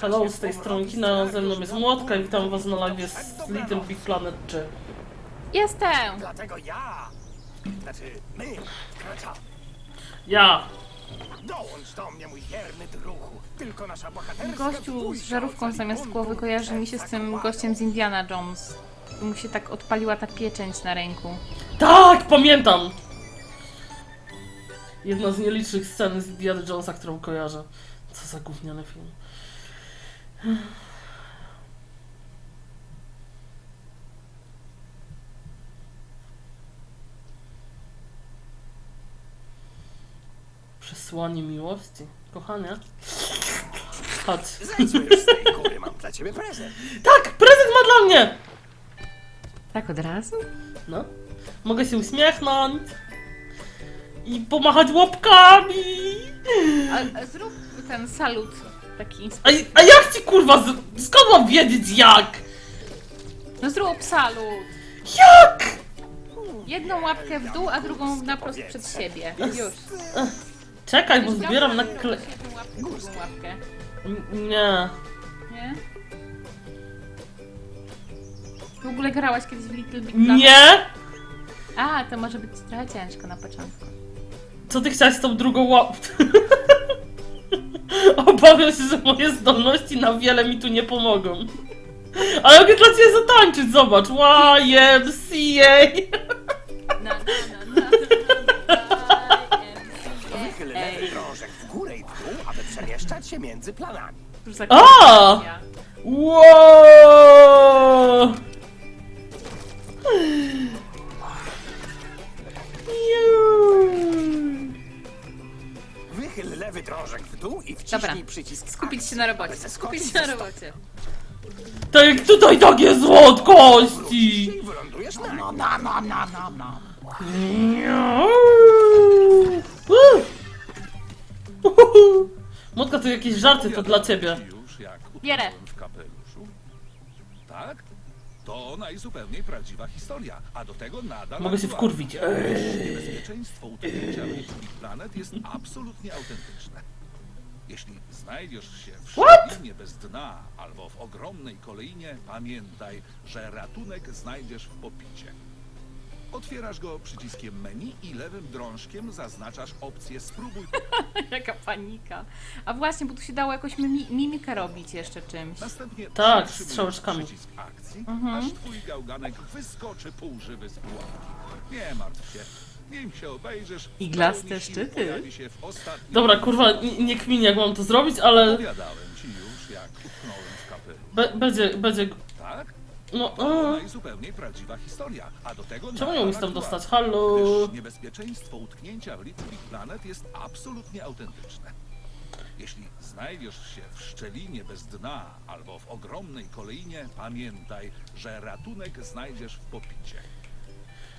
Hello, z tej strony Kina, ze mną jest Młotka i witam was na live z Little. Big Planet 3. Jestem! Dlatego ja, znaczy my, wkraczamy. Ja! Dołącz do mnie, mój wierny druhu. Tylko nasza bohaterska Gościu z dwójka żarówką ocali zamiast buntu głowy kojarzy mi się z tym zakładu. gościem z Indiana Jones. I mu się tak odpaliła ta pieczęć na ręku. Tak, pamiętam! Jedna z nielicznych scen z Indiana Jonesa, którą kojarzę. Co za gówniany film. Przesłanie miłości. Kochanie. Chodź. Zejdźmy już z tej góry, mam dla ciebie prezent. Tak, prezent ma dla mnie! Tak od razu? No. Mogę się uśmiechnąć. I pomachać łapkami. A, a zrób ten salut taki. A, a jak ci kurwa, z, skąd mam wiedzieć jak? No zrób salut! Jak? Jedną łapkę w dół, a drugą naprost przed siebie. Już. Czekaj, bo zbieram na kle... Jedną łapkę, drugą łapkę. N- Nie. Nie? W ogóle grałaś kiedyś w Little Big Planet? Nie? A, to może być trochę ciężko na początku. Co ty chciałaś z tą drugą łap... Obawiam się, że moje zdolności na wiele mi tu nie pomogą. Ale mogę dla ciebie zatańczyć, zobacz. YMCA. Na, na, na, na, na, Wychyl lewy drążek w górę i w dół, aby przemieszczać się między planami. Cóż za A! kombinacja. Wow! Juuu. Dół i Dobra. wciśnij przycisk Skupić akcji, się na robocie. aby Skupić się na ze stołu. robocie. Tak tutaj takie słodkości! I wylądujesz na. Uhuhu. Motka, to jakieś żarty to dla ciebie. Już jak Bierę. utknąłem w kapeluszu? Tak? To najzupełniej prawdziwa historia, a do tego nadal Mogę się aktualna. wkurwić. Niebezpieczeństwo utknięcia Planet jest absolutnie autentyczne. Jeśli znajdziesz się w szczelinie bez dna albo w ogromnej kolejnie, pamiętaj, że ratunek znajdziesz w popicie. Otwierasz go przyciskiem menu i lewym drążkiem zaznaczasz opcję spróbuj Jaka panika. A właśnie, bo tu się dało jakoś mimi mimikę robić jeszcze czymś. Następnie Tak, przytrzymujesz strzałeczkami. przycisk akcji, Mhm. aż twój gałganek wyskoczy półżywy z pułapki. Nie martw się. Nim się obejrzysz, w Iglaste pełni sił szczyty. pojawi się w ostatnim Dobra, kurwa, nie, nie kmin jak mam to zrobić, ale Opowiadałem ci już, jak utknąłem w kapelu. be, będzie, będzie... Tak? No, To a. najzupełniej prawdziwa historia, a do tego Czemu nie umiesz tam dostać? Halo? Gdyż niebezpieczeństwo utknięcia w Big Planet jest absolutnie autentyczne. Jeśli znajdziesz się w szczelinie bez dna albo w ogromnej kolejnie, pamiętaj, że ratunek znajdziesz w popicie.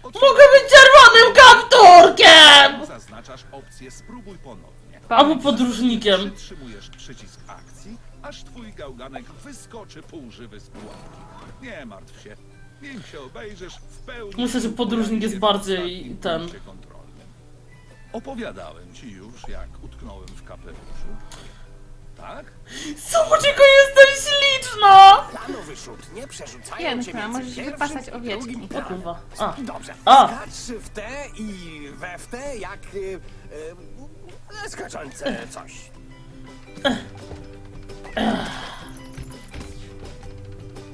Mogę być czerwonym kapturkiem! Zaznaczasz opcję spróbuj ponownie. Albo podróżnikiem. Przytrzymujesz przycisk akcji, aż twój gałganek wyskoczy półżywy z pułapki. Nie martw się. Nim się obejrzysz, w pełni... Myślę, że podróżnik jest bardziej ten. punkcie kontrolnym. Opowiadałem ci już, jak utknąłem w kapeluszu. Tak? Zobacz, jaka jesteś rzut nie przerzucają Piękna, między możesz pierwszym wypasać i owieczki. drugim O planem. kurwa. A, Dobrze. A. Skacz w te i we w te jak y, y, skaczące coś.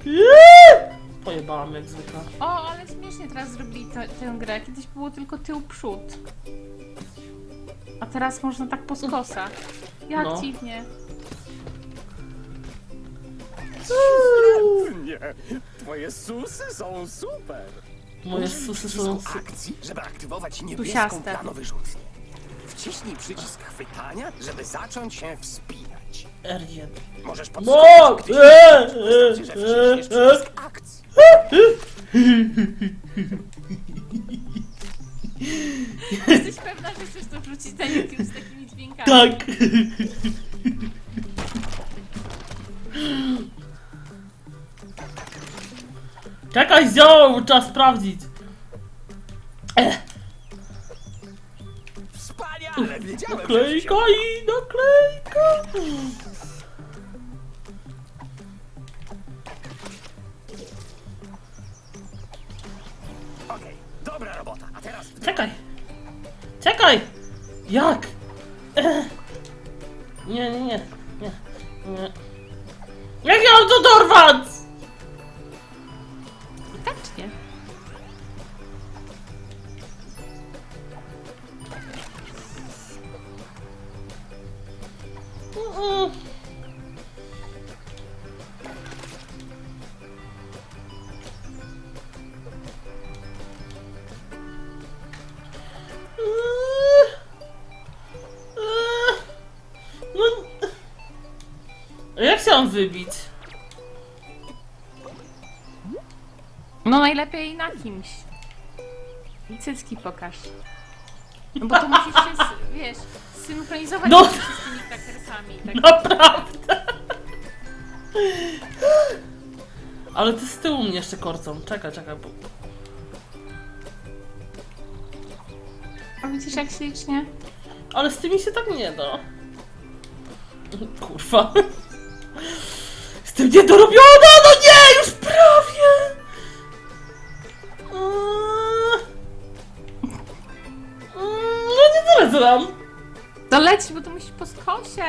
Eee! Pojebałam jak zwykle. O, ale śmiesznie teraz zrobili tę- tę grę. Kiedyś było tylko tył przód. A teraz można tak po skosach. Jak No. dziwnie. Nie, twoje susy są super. Moje Użyj susy przycisku są... su- akcji, żeby aktywować niebieską Tusiaste. planowy rzut. Wciśnij przycisk chwytania, żeby zacząć się wspinać. R1. Możesz No! podskoczyć, gdy Eee! wystarczy, że wciśniesz przycisk akcji. Jesteś pewna, że chcesz to wrzucić YouTube z takimi dźwiękami? Tak! Czekaj, zioł! Trzeba sprawdzić. Wspaniale, Wiedziałem, że i naklejka. Okej, dobra robota. A teraz Czekaj! Czekaj! Jak? Ech. Nie, nie, nie, nie, nie. Jak ja mam to dorwać? Wybić? No najlepiej na kimś. I cycki pokaż. No bo to musisz się, wiesz, synchronizować No. z tymi krakersami. Tak. Naprawdę! Ale ty z tyłu mnie jeszcze korcą. Czekaj, czekaj, bo... A widzisz jak ślicznie? Ale z tymi się tak nie da. Kurwa. Jestem niedorobiona! No nie! Już prawie! No nie tyle. To leć, bo to musisz po skosie.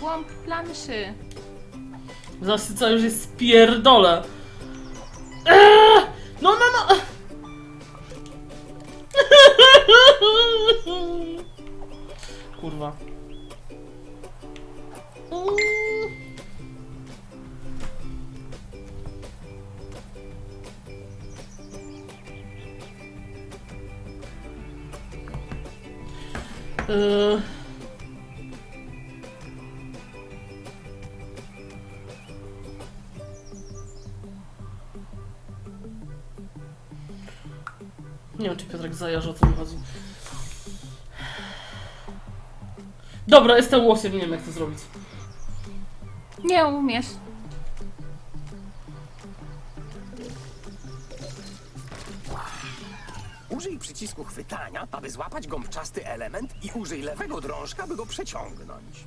Głąb planszy. Co już jest spierdolę. Eee! No, no, no! Kurwa. Nie wiem, czy Piotrek zajarze, o co mi chodzi. Dobra, jestem łosiem, nie wiem jak to zrobić. Nie umiesz. użyj przycisku chwytania, aby złapać gąbczasty element i użyj lewego drążka, by go przeciągnąć.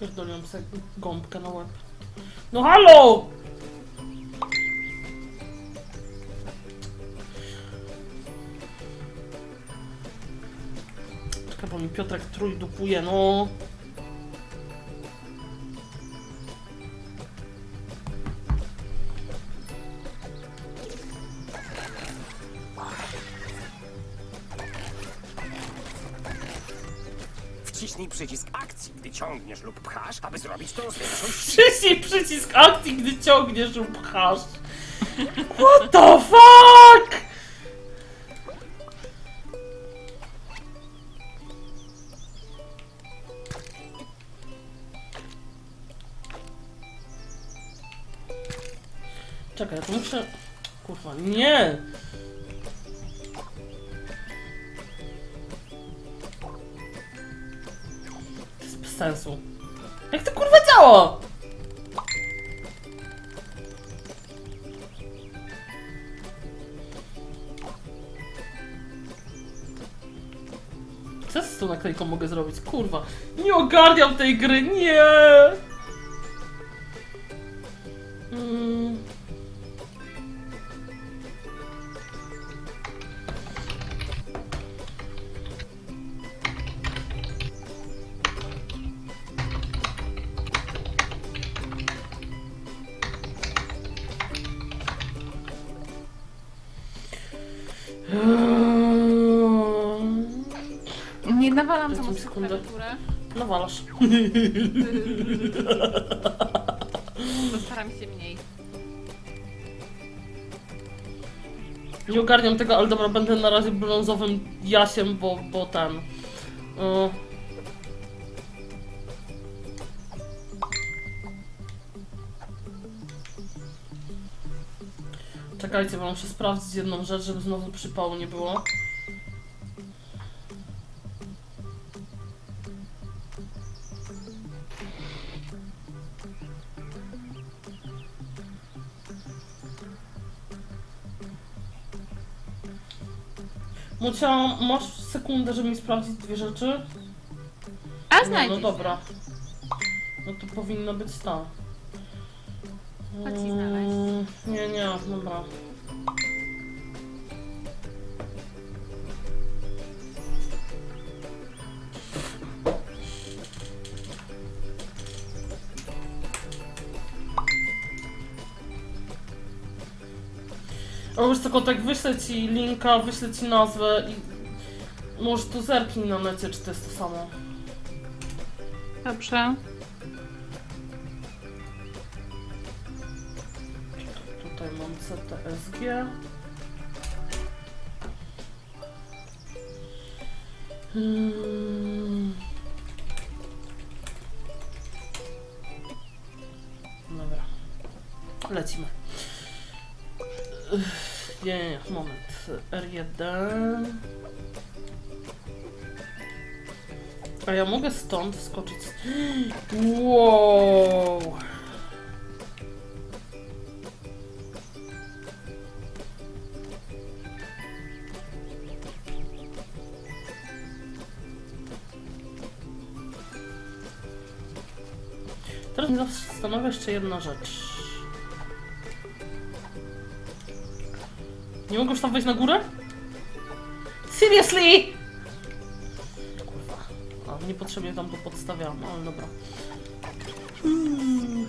Pierdoliłem sobie gąbkę na łeb. No halo! Czekaj, bo mi Piotrek trójdupuje, no. Wciśnij przycisk akcji, gdy ciągniesz lub pchasz, aby zrobić to z większą siłą. Przycisk przycisk akcji, gdy ciągniesz lub pchasz. What the fuck? Czekaj, ja to muszę... Kurwa, nie! To jest bez sensu. Jak to kurwa działa? Co z tą naklejką mogę zrobić? Kurwa, nie ogarniam tej gry, nie! Postaram się mniej. Nie ogarniam tego, ale dobra, będę na razie brązowym jasiem, bo, bo ten. Yy. Czekajcie, bo muszę sprawdzić jedną rzecz, żeby znowu przypału nie było. Mucia, masz sekundę, żeby mi sprawdzić dwie rzeczy? A Nie, znajdziesz. no dobra. No to powinno być ta. Chodź i znaleźć. Mm, Nie, nie, dobra. O, wiesz co, kotek, wyślę ci linka, wyślę ci nazwę i... Może tu zerknij na necie, czy to jest to samo. Dobrze. Wow! Teraz mnie zastanawia jeszcze jedna rzecz. Nie mogę już tam wejść na górę? Seriously! Niepotrzebnie tam to podstawiałam, ale dobra. Hmm.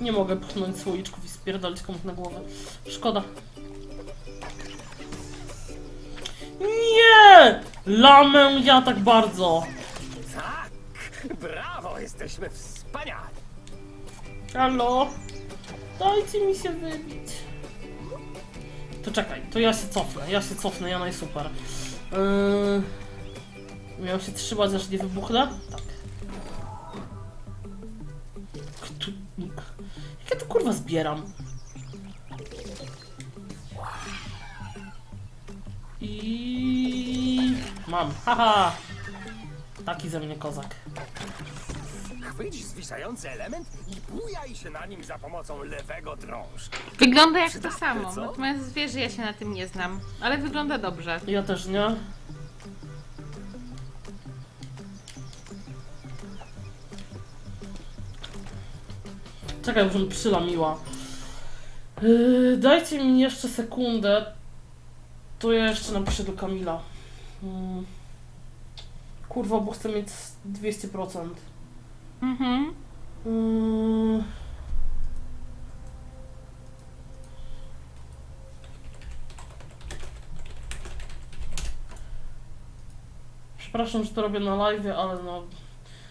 Nie mogę pchnąć słoiczków i spierdolić komuś na głowę. Szkoda. Nie! Lamę ja tak bardzo. Tak! Brawo, jesteśmy wspaniali! Halo? Dajcie mi się wybić. To czekaj, to ja się cofnę, ja się cofnę, ja najsuper. Yy... Miałem się trzymać, aż nie wybuchnę? Tak. Kto... Jak ja to kurwa zbieram? I... Mam, haha! Taki ze mnie kozak. Chwyć zwisający element i bujaj się na nim za pomocą lewego drążka. Wygląda jak to samo. co? Natomiast wiesz, że ja się na tym nie znam. Ale wygląda dobrze. Ja też nie. Czekaj, żebym przylamiła. Yy, dajcie mi jeszcze sekundę. To ja jeszcze napiszę do Kamila. Mm. Kurwa, bo chcę mieć 200%. Mhm. Mm. Przepraszam, że to robię na live, ale no.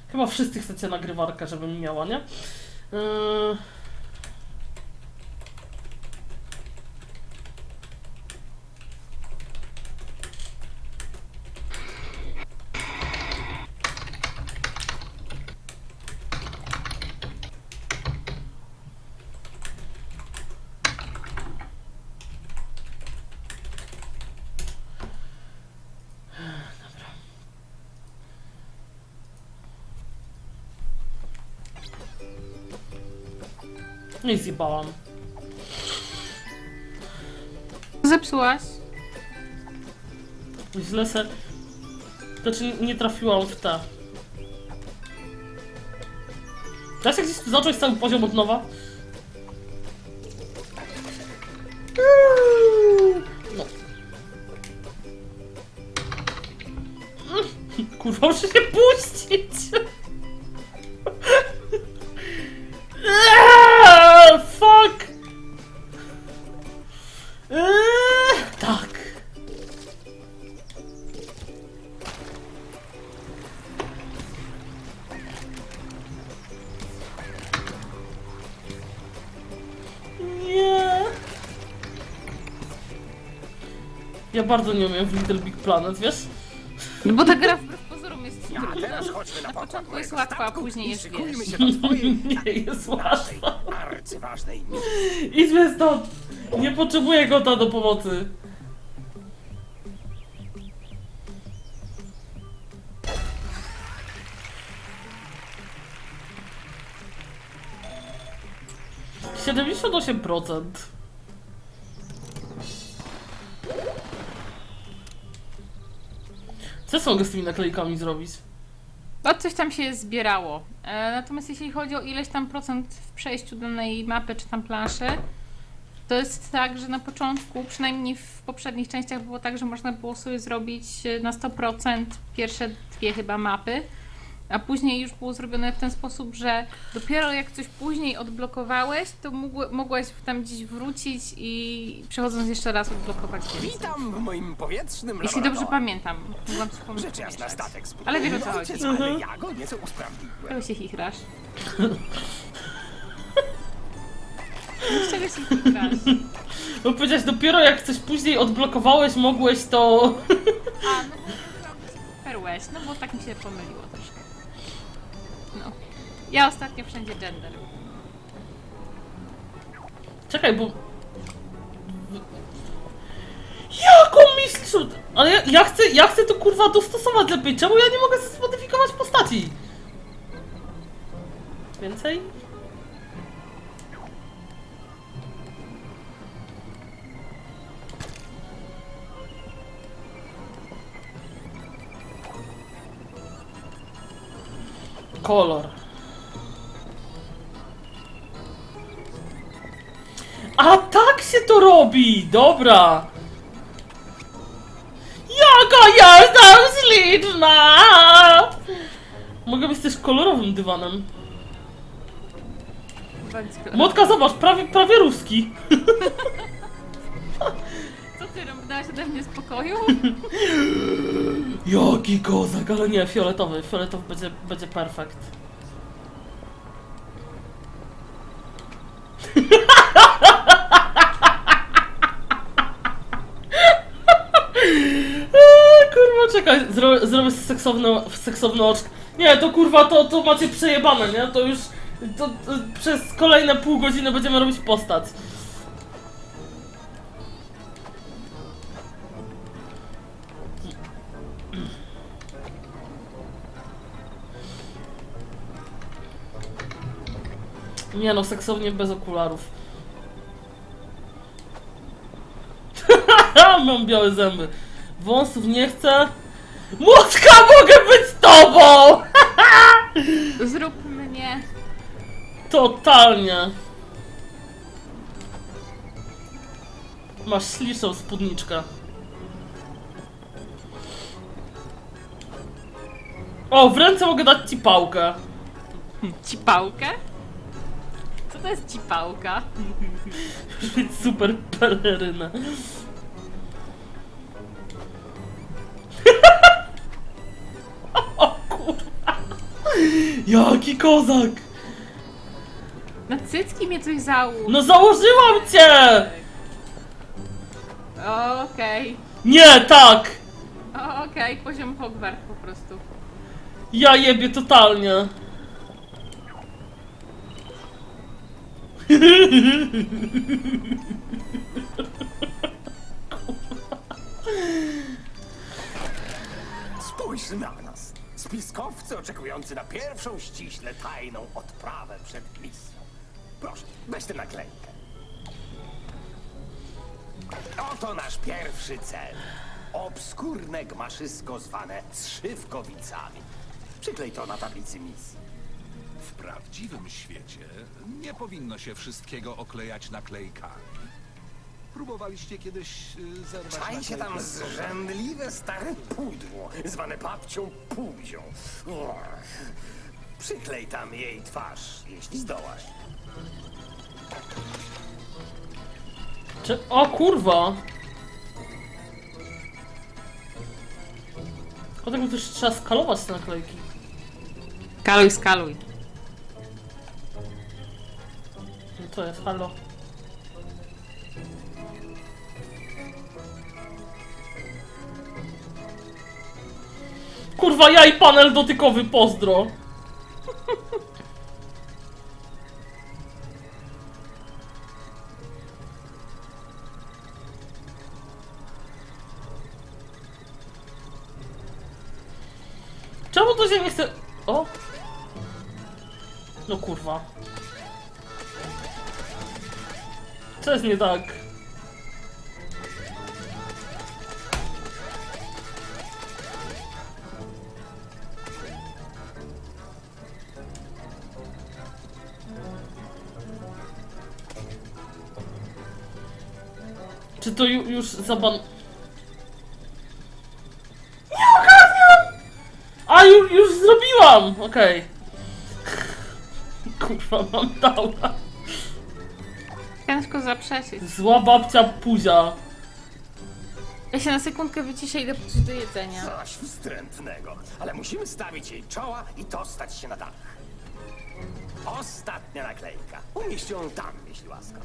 Chyba wszyscy chcecie nagrywarkę, żebym miała, nie? Yy... i zjebałam. Zepsułaś? Źle se... Znaczy nie trafiłam w te. Da się gdzieś zacząć cały poziom od nowa? No. Kurwa, muszę się puścić! Ja bardzo nie umiem w Little Big Planet, wiesz? No bo ta gra wbrew pozorom jest trudna. teraz chodźmy na, Na pokład początku jest mojego łatwa, a statku później i jest, szykujmy wiesz. się do twojej Nie jest naszej łatwa. arcyważnej misji. Idźmy stąd! Nie potrzebuję kota do pomocy. Siedemdziesiąt 98%. Co są z tymi naklejkami zrobić? No coś tam się zbierało. E, natomiast jeśli chodzi o ileś tam procent w przejściu danej mapy czy tam planszy, to jest tak, że na początku, przynajmniej w poprzednich częściach było tak, że można było sobie zrobić e, na 100% pierwsze dwie chyba mapy, a później już było zrobione w ten sposób, że dopiero jak coś później odblokowałeś, to mógł, mogłeś tam gdzieś wrócić i przechodząc jeszcze raz odblokować więcej. Witam w moim powietrznym Jeśli dobrze laboratorium. pamiętam, mogłam ci pomóc Rzecz jasna, statek. Ale wiesz o co chodzi. Ojciec, ale ja go nieco usprawniłem. Czego się chichrasz? Z czego się chichrasz? No powiedziałeś, dopiero jak coś później odblokowałeś, mogłeś to... A, no bo perłeś, no bo tak mi się pomyliło troszkę. No. Ja ostatnio wszędzie gender. Czekaj, bo... Jaką mistrzu? Ale ja, ja chcę, ja chcę to kurwa dostosować lepiej. Czemu ja nie mogę zmodyfikować postaci? Więcej? Kolor. A tak się to robi! Dobra! Jaka jestem śliczna! Mogę być też kolorowym dywanem. Motka, zobacz, prawie, prawie ruski. Spokoju? Jaki kozak, ale nie, fioletowy. Fioletowy będzie, będzie perfekt. Kurwa, czekaj, zro, zrobię seksowne, seksowne oczko. Nie, to kurwa, to, to macie przejebane, nie? To już to, to przez kolejne pół godziny będziemy robić postać. Nie no, seksownie bez okularów. Mam białe zęby. Wąsów nie chcę. Młotka, mogę być z tobą! Zrób mnie. Totalnie. Masz śliczną spódniczkę. O, w ręce mogę dać ci pałkę. Cipałkę? Co to jest cipałka? Super pelerynę. o kurwa. Jaki kozak. Na cycki mnie coś załóż. No założyłam cię! Okej. Nie, tak! O, Okej, poziom Hogwart po prostu. Ja jebie totalnie. Spójrz na nas. Spiskowcy oczekujący na pierwszą ściśle tajną odprawę przed misją. Proszę, weź tę naklejkę. Oto nasz pierwszy cel. Obskurne gmaszysko zwane Trzywkowicami. Przyklej to na tablicy misji. W prawdziwym świecie nie powinno się wszystkiego oklejać naklejkami. Próbowaliście kiedyś y, zerwać Czaj się tam naklejkę z kogoś? zrzędliwe stare pudło, zwane babcią Puzią. Uch. Przyklej tam jej twarz, jeśli zdołasz. Czy... O kurwa. O tak też trzeba skalować te naklejki. Skaluj, skaluj. To jest, halo. Kurwa, ja i panel dotykowy, pozdro. Jest nie tak? Czy to ju, już zaban... Nie ogarniam! A, ju, już zrobiłam! Okej. Kurwa, mam dała. Zaprzeczyć. Zła babcia Puzia. Ja się na sekundkę wyciszę i idę po coś do jedzenia. Coś wstrętnego. Ale musimy stawić jej czoła i dostać się na dach. Ostatnia naklejka. Umieść ją tam, jeśli łaska.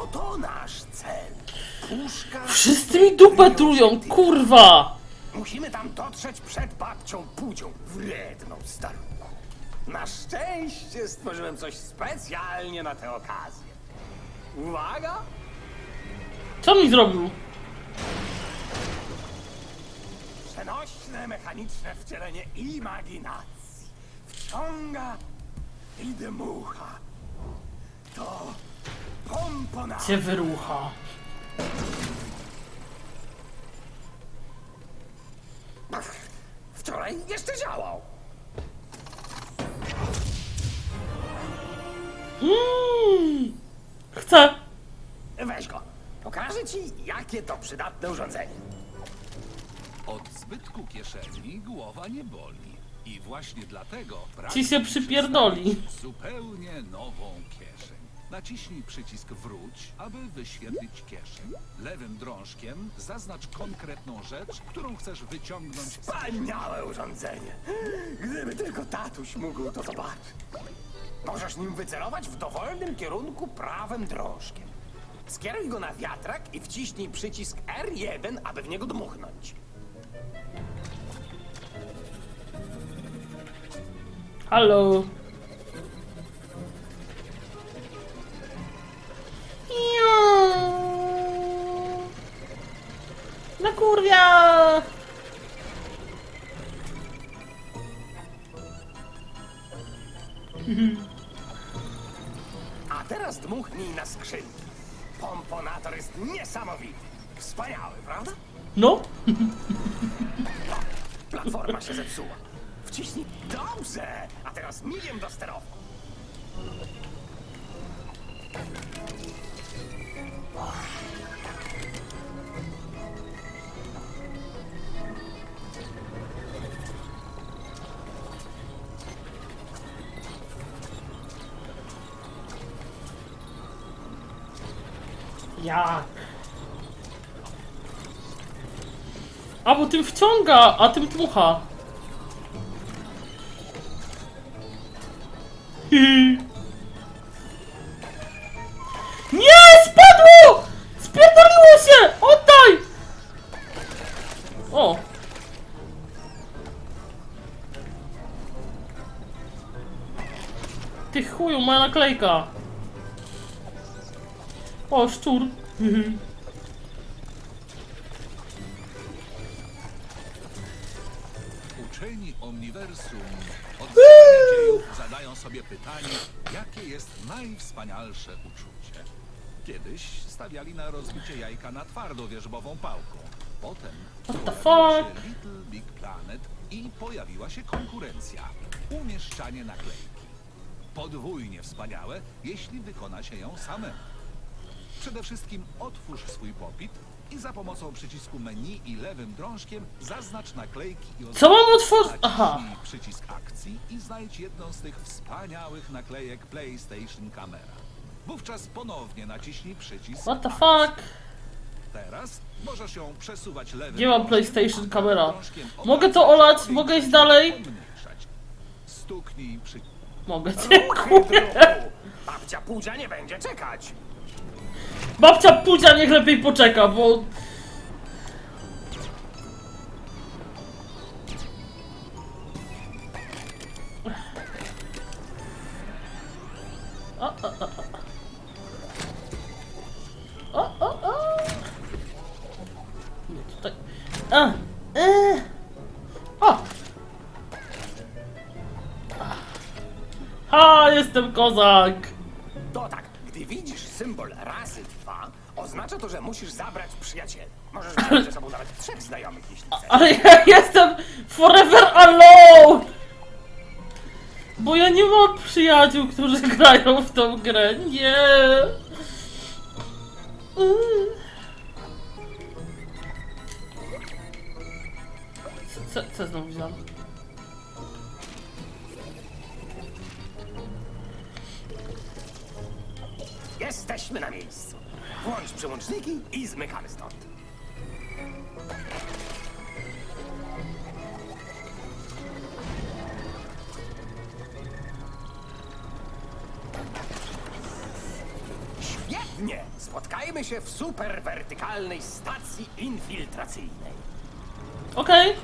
Oto nasz cel. Puszka. Wszyscy mi dupę trują, kurwa! Musimy tam dotrzeć przed babcią Pudzią, wredną staruchą. Na szczęście stworzyłem coś specjalnie na tę okazję. Uwaga! Co mi zrobił? Przenośne, mechaniczne wcielenie imaginacji. Wciąga i dmucha. To pompona. Cię wyrucha. Wczoraj jeszcze działał. Mm. Chcę. Weź go. Pokażę ci, jakie to przydatne urządzenie. Od zbytku kieszeni głowa nie boli. I właśnie dlatego Ci się przypierdoli. zupełnie nową kieszeń. Naciśnij przycisk wróć, aby wyświetlić kieszeń. Lewym drążkiem zaznacz konkretną rzecz, którą chcesz wyciągnąć z Wspaniałe urządzenie. Gdyby tylko tatuś mógł to zobaczyć. Możesz nim wycelować w dowolnym kierunku prawym drążkiem. Skieruj go na wiatrak i wciśnij przycisk R1, aby w niego dmuchnąć. Halo. Na kurwia! A teraz dmuchnij na skrzynki. Pomponator jest niesamowity. Wspaniały, prawda? No? Platforma się zepsuła. Wciśnij. Dobrze! A teraz migiem do sterowni. Jak? A bo tym wciąga, a tym dmucha. Nie! Spadło! Spierdoliło się! Oddaj! O! Ty chuju, moja naklejka! O, szczur! Uczeni Omniversum od zarania dziejów zadają sobie pytanie, jakie jest najwspanialsze uczucie. Kiedyś stawiali na rozbicie jajka na twardo wierzbową pałką. Potem What the pojawiło fuck? się Little Big Planet i pojawiła się konkurencja. Umieszczanie naklejki. Podwójnie wspaniałe, jeśli wykona się ją samemu. Przede wszystkim otwórz swój popit i za pomocą przycisku menu i lewym drążkiem zaznacz naklejki i Co mam otworzyć? Aha. Naciśnij przycisk akcji i znajdź jedną z tych wspaniałych naklejek PlayStation Camera. Wówczas ponownie naciśnij przycisk What the akcji. fuck? Teraz możesz ją przesuwać lewym Gdzie mam drążkiem, PlayStation a Camera? drążkiem Mogę to obracać, olać? Mogę iść dalej? pomniejszać. Stuknij przycisk. Mogę, dziękuję. Babcia Pudzia nie będzie czekać. Babcia Pudzia niech lepiej poczeka, bo... Jestem kozak! Że musisz zabrać przyjaciela. Możesz wziąć ze sobą nawet trzech znajomych, jeśli chcesz. Ale ja jestem forever alone! Bo ja nie mam przyjaciół, którzy grają w tą grę. Nie! Co, co, co znowu wziąłem? Jesteśmy na miejscu. Włącz przełączniki i zmykamy stąd. Świetnie! Spotkajmy się w super wertykalnej stacji infiltracyjnej. Okej.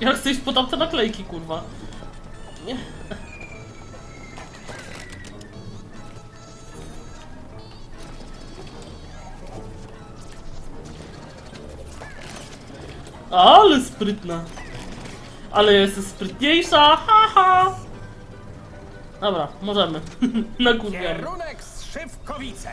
Ja chcę iść po tamte naklejki, kurwa. Ale sprytna. Ale jestem sprytniejsza, haha. Dobra, możemy. Nakurwiamy. Kierunek Szywkowice.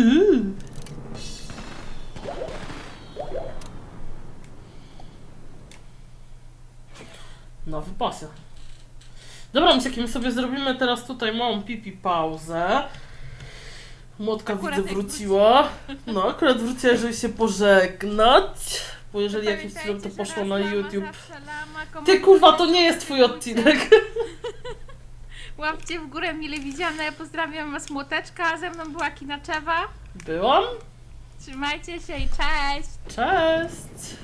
Yy. Nowy pasja. Dobra, my sobie zrobimy teraz tutaj małą pipi pauzę. Młotka Akurat widzę jak wróciła. No, akurat wróciła, żeby się pożegnać. Bo jeżeli jakimś cudem to poszło na YouTube. Ty kurwa, to nie jest twój odcinek. Łapcie w górę mile widziane, ja pozdrawiam was młoteczka, ze mną była Kinaczewa. Byłam? Trzymajcie się i cześć! Cześć!